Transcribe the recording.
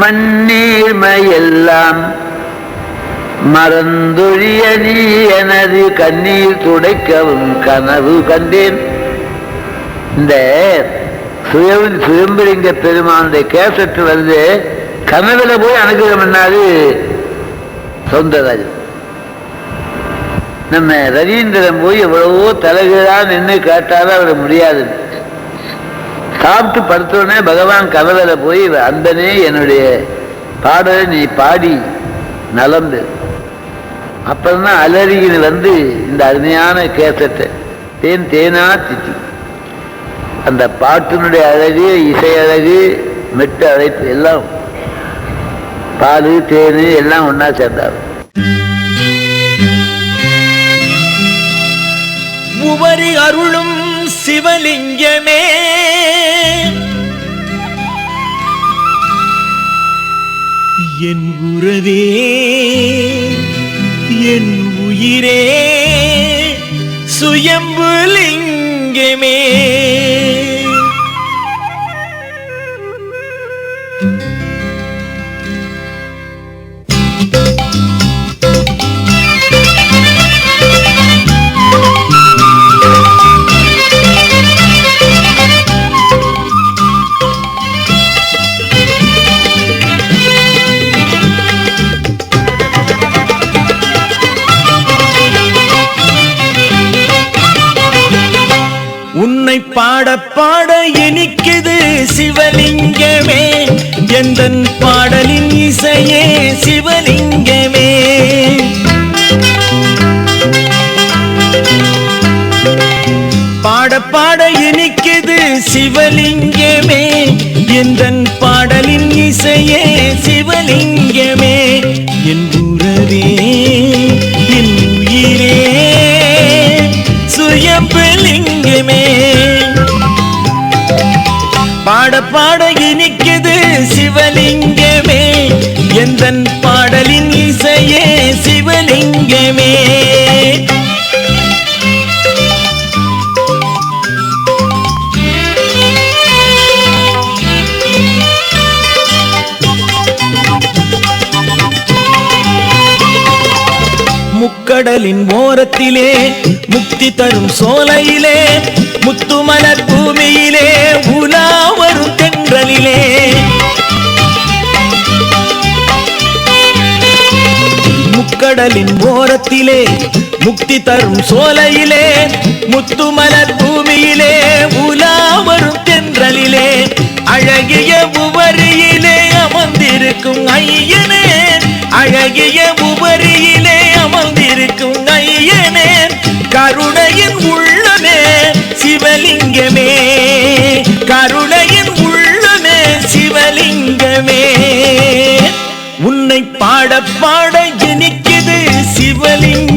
மண்ணீர்மையெல்லாம் மறந்தொழிய நீ எனது கண்ணீர் துடைக்கவும் கனவு கண்டேன். இந்த சுய சுயம்பலிங்க பெருமானுடைய கேசட்டு வந்து கனவுல போய் அனுகிரகம் பண்ணாரு சொந்தராஜன். நம்ம ரவீந்திரன் போய் எவ்வளவோ தலைகீழா நின்று கேட்டாலும் அவர் முடியாது சாப்பிட்டு படுத்தோடனே பகவான் கனவுல போய் அந்தனே என்னுடைய பாடலை நீ பாடி நலந்து அப்புறம்தான் அலறியில் வந்து இந்த அருமையான கேசட்டை தேன் தேனா திட்டி. அந்த பாட்டினுடைய அழகு இசை அழகு மெட்டு அழைப்பு எல்லாம் பால் தேன் எல்லாம் ஒன்றா சேர்ந்தார். உவரி அருளும் சிவலிங்கமே என் உறவே என் உயிரே சுயம் உன்னை பாட பாட இனிக்குது சிவலிங்கமே. எந்த பாடலின் இசையே சிவலிங்கமே. பாட பாட இனிக்குது சிவலிங்கே. பாடலின் இசையே சிவலிங்கமே. முக்கடலின் ஓரத்திலே முக்தி தரும் சோலையிலே முத்துமலர் பூமியிலே உலா வரும் தென்றலிலே. கடலின் ஓரத்திலே முக்தி தரும் சோலையிலே முத்துமலர் பூமியிலே உலா வரும் தென்றலிலே அழகிய உவரியிலே அமர்ந்திருக்கும் ஐயனே அழகிய உபரியிலே அமர்ந்திருக்கும் ஐயனே கருணையின் உள்ளமே சிவலிங்கமே கருணையின் உள்ளமே சிவலிங்கமே. உன்னை பாட பாட சிவலிங்க